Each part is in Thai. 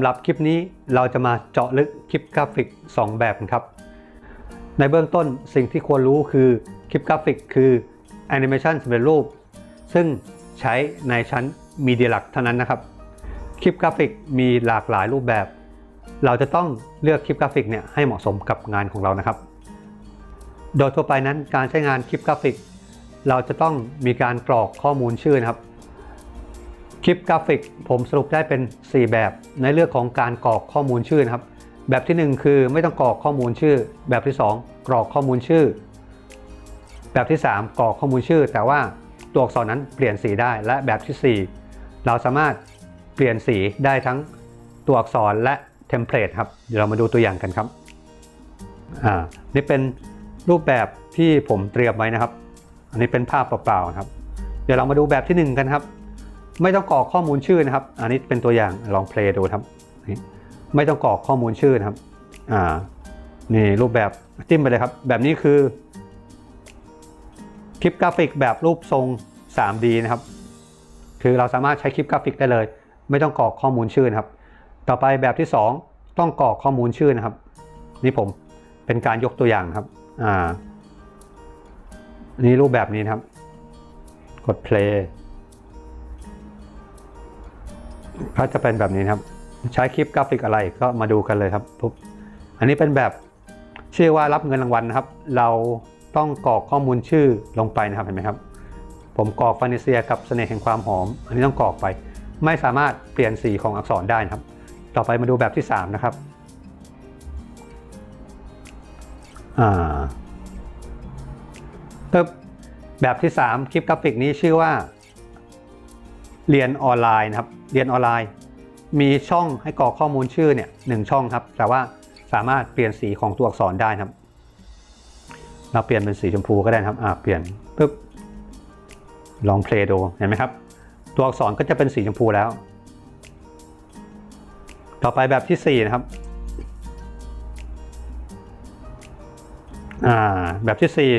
สำหรับคลิปนี้เราจะมาเจาะลึกคลิปกราฟิก 2 แบบครับ ในเบื้องต้นสิ่งที่ควรรู้คือคลิปกราฟิกคือแอนิเมชันสำเร็จรูป ซึ่งใช้ในชั้นมีเดียหลักเท่านั้นนะครับ คลิปกราฟิกมีหลากหลายรูปแบบ เราจะต้องเลือกคลิปกราฟิกเนี่ยให้เหมาะสมกับงานของเรานะครับ โดยทั่วไปนั้นการใช้งานคลิปกราฟิก เราจะต้องมีการกรอกข้อมูลชื่อนะครับ ลิปกราฟิกผมสรุปได้เป็น 4 แบบในเรื่องของการกรอกข้อมูลชื่อนะครับ แบบที่ 1 คือไม่ต้องกรอกข้อมูลชื่อ แบบที่ 2 กรอกข้อมูลชื่อ แบบที่ 3 กรอกข้อมูลชื่อ แต่ว่าตัวอักษรนั้นเปลี่ยนสีได้และแบบที่ 4 เราสามารถเปลี่ยนสีได้ทั้งตัวอักษรและเทมเพลตครับเดี๋ยวเรามาดูตัวอย่างกันครับอ่านี่เป็นรูปแบบที่ผมเตรียมไว้นะครับ อันนี้เป็นภาพเปล่าๆครับ เดี๋ยวเรามาดูแบบที่ 1 กันครับ ไม่ต้องกรอกข้อมูลชื่อนะครับ อันนี้เป็นตัวอย่างลองเพลย์ดูครับ ไม่ต้องกรอกข้อมูลชื่อนะครับ อ่า นี่รูปแบบจิ้มไปเลยครับ แบบนี้คือ คลิปกราฟิกแบบรูปทรง 3D นะครับ คือเราสามารถใช้คลิปกราฟิกได้เลย ไม่ต้องกรอกข้อมูลชื่อนะครับ ต่อไปแบบที่ 2 ต้องกรอกข้อมูลชื่อนะครับ นี่ผมเป็นการยกตัวอย่างครับ อ่า นี่รูปแบบนี้นะครับ กด play ก็จะเป็นแบบนี้ครับ ใช้คลิปกราฟิกอะไรก็มาดูกันเลยครับปุ๊บอันนี้เป็นแบบชื่อว่ารับเงินรางวัลนะครับ เราต้องกรอกข้อมูลชื่อลงไปนะครับเห็นไหมครับ ผมกรอกฟานิเซียกับเสน่ห์แห่งความหอม อันนี้ต้องกรอกไป ไม่สามารถเปลี่ยนสีของอักษรได้นะครับ ต่อไปมาดูแบบที่ 3 นะครับอ่าปึ๊บแบบที่ 3 คลิปกราฟิกนี้ชื่อว่า เรียนออนไลน์นะครับ เรียนออนไลน์ มีช่องให้กรอกข้อมูลชื่อเนี่ยหนึ่งช่องครับ แต่ว่าสามารถเปลี่ยนสีของตัวอักษรได้ครับ เราเปลี่ยนเป็นสีชมพูก็ได้ครับ อ่า เปลี่ยนปุ๊บ ลองเพลย์ดู เห็นไหมครับ ตัวอักษรก็จะเป็นสีชมพูแล้ว ต่อไปแบบที่ 4 นะครับ อ่า แบบที่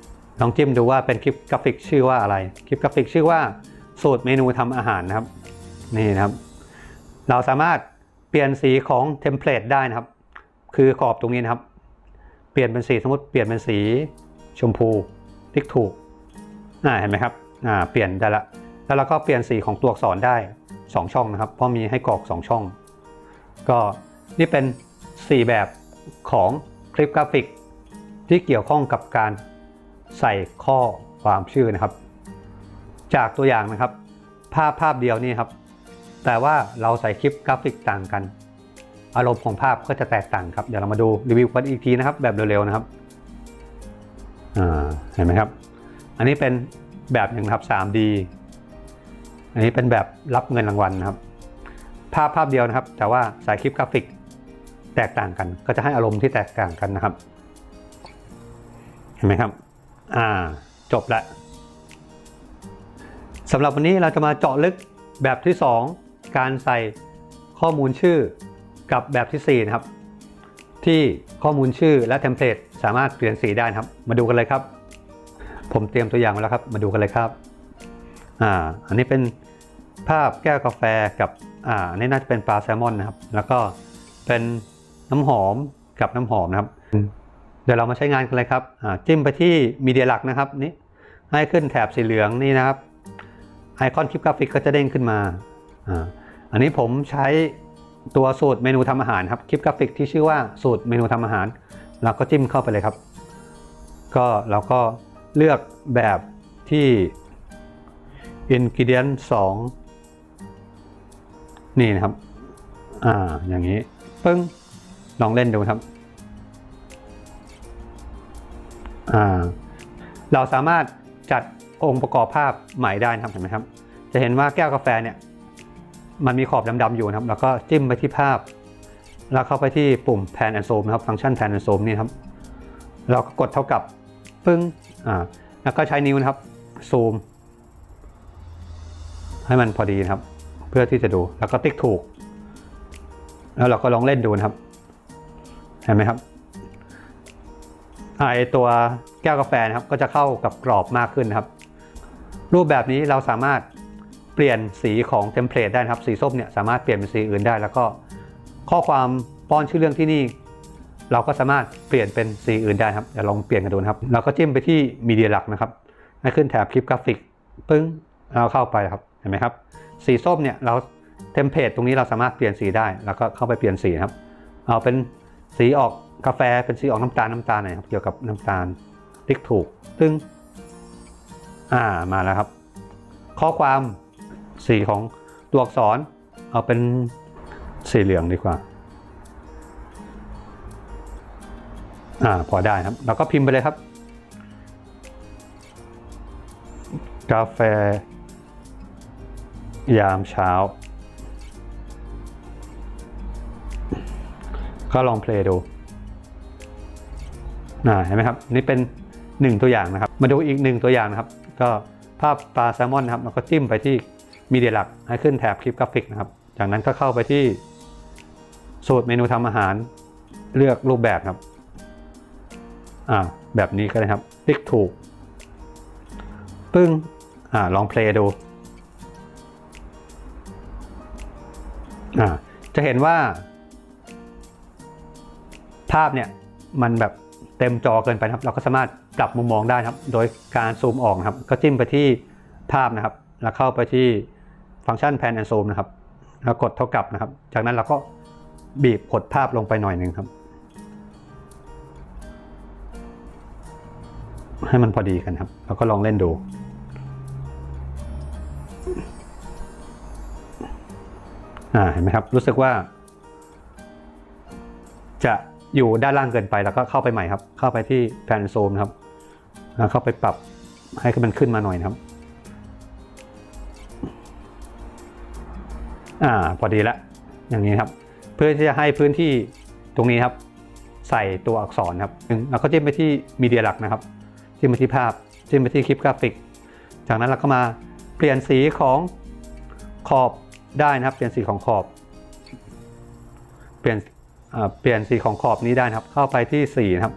4ลองจิ้มดูว่าเป็นคลิปกราฟิกชื่อว่าอะไร คลิปกราฟิกชื่อว่า สูตรเมนูทำอาหารนะครับ นี่นะครับ เราสามารถเปลี่ยนสีของเทมเพลตได้นะครับ คือขอบตรงนี้นะครับ เปลี่ยนเป็นสีสมมติเปลี่ยนเป็นสีชมพูคลิกถูกอ่าเห็นไหมครับอ่าเปลี่ยนได้ละแล้วเราก็เปลี่ยนสีของตัวอักษรได้ 2 ช่องนะครับ เพราะมีให้กรอก 2 ช่อง ก็นี่เป็น 4 แบบของคลิปกราฟิกที่เกี่ยวข้องกับการใส่ข้อความชื่อนะครับ จากตัวอย่างนะครับ ภาพภาพเดียวนี่ครับ แต่ว่าเราใส่คลิปกราฟิกต่างกัน อารมณ์ของภาพก็จะแตกต่างครับเดี๋ยวเรามาดูรีวิวกันอีกทีนะครับ แบบเร็วๆนะครับเห็นไหมครับ อันนี้เป็นแบบหนึ่งครับ 3D อันนี้เป็นแบบรับเงินรางวัลนะครับ ภาพภาพเดียวนะครับ แต่ว่าใส่คลิปกราฟิกแตกต่างกัน ก็จะให้อารมณ์ที่แตกต่างกันนะครับ เห็นไหมครับ อ่า จบละ สำหรับวันนี้เราจะมาเจาะลึกแบบที่ 2 การใส่ข้อมูลชื่อกับแบบที่ 4 นะครับ ที่ข้อมูลชื่อและเทมเพลตสามารถเปลี่ยนสีได้ครับ มาดูกันเลยครับ ผมเตรียมตัวอย่างไว้แล้วครับ มาดูกันเลยครับอ่าอันนี้เป็นภาพแก้วกาแฟกับอ่าอันนี้น่าจะเป็นปลาแซลมอนนะครับ แล้วก็เป็นน้ำหอมกับน้ำหอมนะครับ เดี๋ยวเรามาใช้งานกันเลยครับอ่าจิ้มไปที่มีเดียหลักนะครับนี่ให้ขึ้นแถบสีเหลืองนี่นะครับ ไอคอนคลิปกราฟิกก็จะเด้งขึ้นมาอ่าอันนี้ผมใช้ตัวสูตรเมนูทำอาหารครับคลิปกราฟิกที่ชื่อว่าสูตรเมนูทำอาหาร เราก็จิ้มเข้าไปเลยครับ ก็เราก็เลือกแบบที่ ingredient 2นี่นะครับ อ่า อย่างนี้ ปึ้ง ลองเล่นดูครับ อ่า เราสามารถจัด องค์ประกอบภาพใหม่ได้นะครับเห็นไหมครับ จะเห็นว่าแก้วกาแฟเนี่ยมันมีขอบดำๆอยู่นะครับ แล้วก็จิ้มไปที่ภาพ แล้วเข้าไปที่ปุ่ม pan and zoom นะครับฟังก์ชัน pan and zoom นี่ครับเราก็กดเท่ากับปึ้งอ่าแล้วก็ใช้นิ้วนะครับซูม ให้มันพอดีนะครับ เพื่อที่จะดูแล้วก็ติ๊กถูก แล้วเราก็ลองเล่นดูนะครับเห็นไหมครับไอตัวแก้วกาแฟนะครับก็จะเข้ากับกรอบมากขึ้นนะครับ รูปแบบนี้เราสามารถเปลี่ยนสีของเทมเพลตได้นะครับ สีส้มเนี่ยสามารถเปลี่ยนเป็นสีอื่นได้ แล้วก็ข้อความป้อนชื่อเรื่องที่นี่ เราก็สามารถเปลี่ยนเป็นสีอื่นได้ครับเดี๋ยวลองเปลี่ยนกันดูนะครับเราก็จิ้มไปที่มีเดียหลักนะครับให้ขึ้นแถบคลิปกราฟิกปึ้งเราเข้าไปครับเห็นไหมครับ สีส้มเนี่ยเราเทมเพลตตรงนี้เราสามารถเปลี่ยนสีได้ แล้วก็เข้าไปเปลี่ยนสีครับ เอาเป็นสีออกกาแฟเป็นสีออกน้ำตาลน้ำตาลหน่อยครับเกี่ยวกับน้ำตาลติ๊กถูกตึ้ง อ่ามาแล้วครับ ข้อความสีของตัวอักษร เอาเป็นสีเหลืองดีกว่า อ่าพอได้ครับเราก็พิมพ์ไปเลยครับ กาแฟ ยามเช้า ก็ลองเพลย์ดูน่าเห็นไหมครับ นี่เป็นหนึ่งตัวอย่างนะครับ มาดูอีกหนึ่งตัวอย่างนะครับ ก็ภาพปลาแซลมอนนะครับเราก็จิ้มไปที่มีเดียหลักให้ขึ้นแถบคลิปกราฟิกนะครับ จากนั้นก็เข้าไปที่สูตรเมนูทำอาหารเลือกรูปแบบครับอ่าแบบนี้ก็ได้ครับคลิกถูก ปึ้งอ่าลองเพลย์ดูอ่าจะเห็นว่า ภาพเนี่ยมันแบบ ต็มจอเกินไปครับ เราก็สามารถปรับมุมมองได้ครับ โดยการซูมออกครับ ก็จิ้มไปที่ภาพนะครับ แล้วเข้าไปที่ฟังก์ชัน Pan and Zoom นะครับ แล้วกดเท่ากับนะครับ จากนั้นเราก็บีบกดภาพลงไปหน่อยหนึ่งครับ ให้มันพอดีกันครับ แล้วก็ลองเล่นดูอ่าเห็นไหมครับ รู้สึกว่าจะ อยู่ด้านล่างเกินไปแล้วก็เข้าไปใหม่ครับ เข้าไปที่แผนโซมครับแล้วเข้าไปปรับให้มันขึ้นมาหน่อยครับอ่าพอดีละอย่างนี้ครับ เพื่อที่จะให้พื้นที่ตรงนี้ครับ ใส่ตัวอักษรครับเราก็จิ้มไปที่มีเดียหลักนะครับจิ้มไปที่ภาพจิ้มไปที่คลิปกราฟิก จากนั้นเราก็มาเปลี่ยนสีของขอบได้นะครับ เปลี่ยนสีของขอบ เปลี่ยน เปลี่ยนสีของขอบนี้ได้นะครับ เข้าไปที่สีนะครับ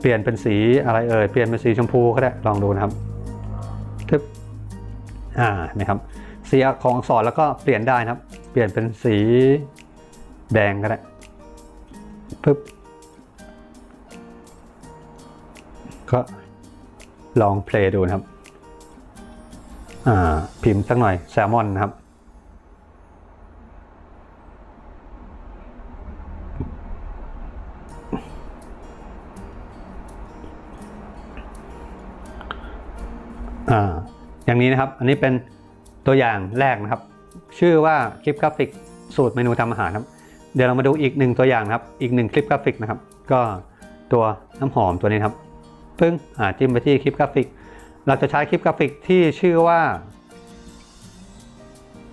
เปลี่ยนเป็นสีอะไรเอ่ย เปลี่ยนเป็นสีชมพูก็ได้ ลองดูนะครับทึบอ่านะครับ สีของอักษรแล้วก็เปลี่ยนได้นะครับ เปลี่ยนเป็นสีแดงก็ได้ปึ๊บก็ลองเพลย์ดูนะครับ อ่า พิมพ์สักหน่อยแซลมอนนะครับ อ่าอย่างนี้นะครับ อันนี้เป็นตัวอย่างแรกนะครับ ชื่อว่าคลิปกราฟิกสูตรเมนูทำอาหารครับ เดี๋ยวเรามาดูอีกหนึ่งตัวอย่างนะครับ อีกหนึ่งคลิปกราฟิกนะครับ ก็ตัวน้ำหอมตัวนี้ครับปึ้งอ่าจิ้มไปที่คลิปกราฟิก เราจะใช้คลิปกราฟิกที่ชื่อว่า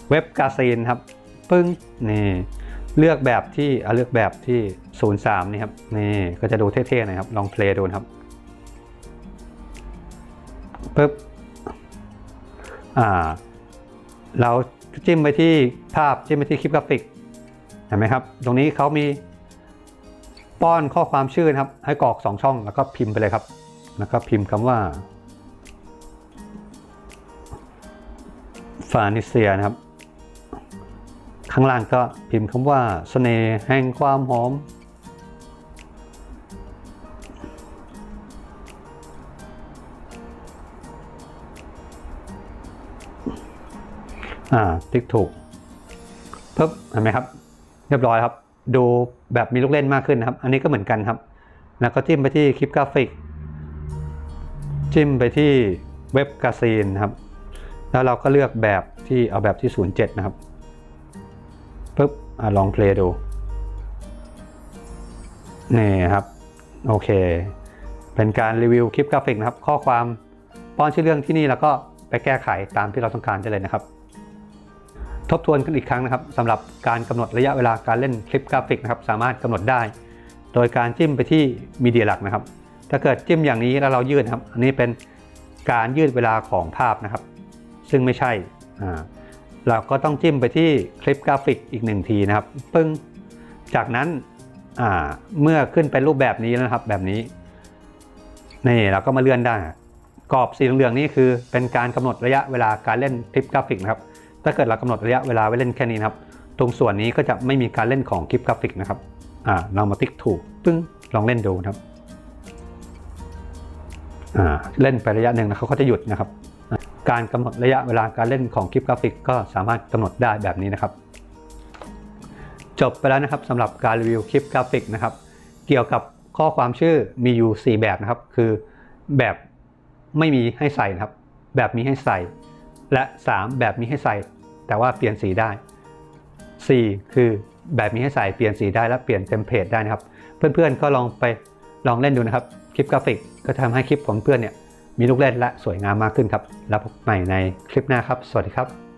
เว็บกาซีนครับปึ้งนี่เลือกแบบที่เลือกแบบที่ 03 นี่ครับนี่ก็จะดูเท่ๆหน่อยครับ ลองเพลย์ดูนะครับปึ๊บ เราจิ้มไปที่ภาพจิ้มไปที่คลิปกราฟิกเห็นไหมครับ ตรงนี้เขามีป้อนข้อความชื่อนะครับ ให้กรอก 2 ช่องแล้วก็พิมพ์ไปเลยครับ แล้วก็พิมพ์คำว่าฟานิเซียนะครับ ข้างล่างก็พิมพ์คำว่าเสน่ห์แห่งความหอม อ่าติ๊กถูกปึ๊บเห็นไหมครับ เรียบร้อยครับ ดูแบบมีลูกเล่นมากขึ้นนะครับ อันนี้ก็เหมือนกันครับ แล้วก็จิ้มไปที่คลิปกราฟิก จิ้มไปที่เว็บกาซีนนครับ แล้วเราก็เลือกแบบที่เอาแบบที่ 07 นะครับปึ๊บอลองเพลย์ดู นี่ครับ โอเค เป็นการรีวิวคลิปกราฟิกนะครับ ข้อความป้อนชื่อเรื่องที่นี่แล้วก็ ไปแก้ไขตามที่เราต้องการได้เลยนะครับ ทบทวนกันอีกครั้งนะครับสำหรับการกำหนดระยะเวลาการเล่นคลิปกราฟิกนะครับสามารถกำหนดได้ โดยการจิ้มไปที่มีเดียหลักนะครับ ถ้าเกิดจิ้มอย่างนี้แล้วเรายืดครับอันนี้เป็นการยืดเวลาของภาพนะครับ ซึ่งไม่ใช่เราก็ต้องจิ้มไปที่คลิปกราฟิกอีกหนึ่งทีนะครับปึ้งจากนั้นเมื่อขึ้นเป็นรูปแบบนี้นะครับแบบนี้นี่เราก็มาเลื่อนได้ กรอบสีเหลืองๆนี่คือเป็นการกำหนดระยะเวลาการเล่นคลิปกราฟิกนะครับถ้าเกิดเรากำหนดระยะเวลาไว้เล่นแค่นี้นะครับ ตรงส่วนนี้ก็จะไม่มีการเล่นของคลิปกราฟิกนะครับอ่าเรามาติ๊กถูกปึ้งลองเล่นดูนะครับอ่าเล่นไประยะหนึ่งนะเขาก็จะหยุดนะครับ การกำหนดระยะเวลาการเล่นของคลิปกราฟิก ก็สามารถกำหนดได้แบบนี้นะครับ จบไปแล้วนะครับสำหรับการรีวิวคลิปกราฟิกนะครับ เกี่ยวกับข้อความชื่อมีอยู่ 4 แบบนะครับ คือแบบ ไม่มีให้ใส่นะครับ แบบมีให้ใส่ และ 3 แบบมีให้ใส่ แต่ว่าเปลี่ยนสีได้ 4 คือแบบมีให้ใส่เปลี่ยนสีได้และเปลี่ยนเทมเพลตได้นะครับ เพื่อนๆก็ลองไปลองเล่นดูนะครับ คลิปกราฟิกก็จะทำให้คลิปของเพื่อนเนี่ยมีลูกเล่นและสวยงามมากขึ้นครับ แล้วพบใหม่ในคลิปหน้าครับ สวัสดีครับ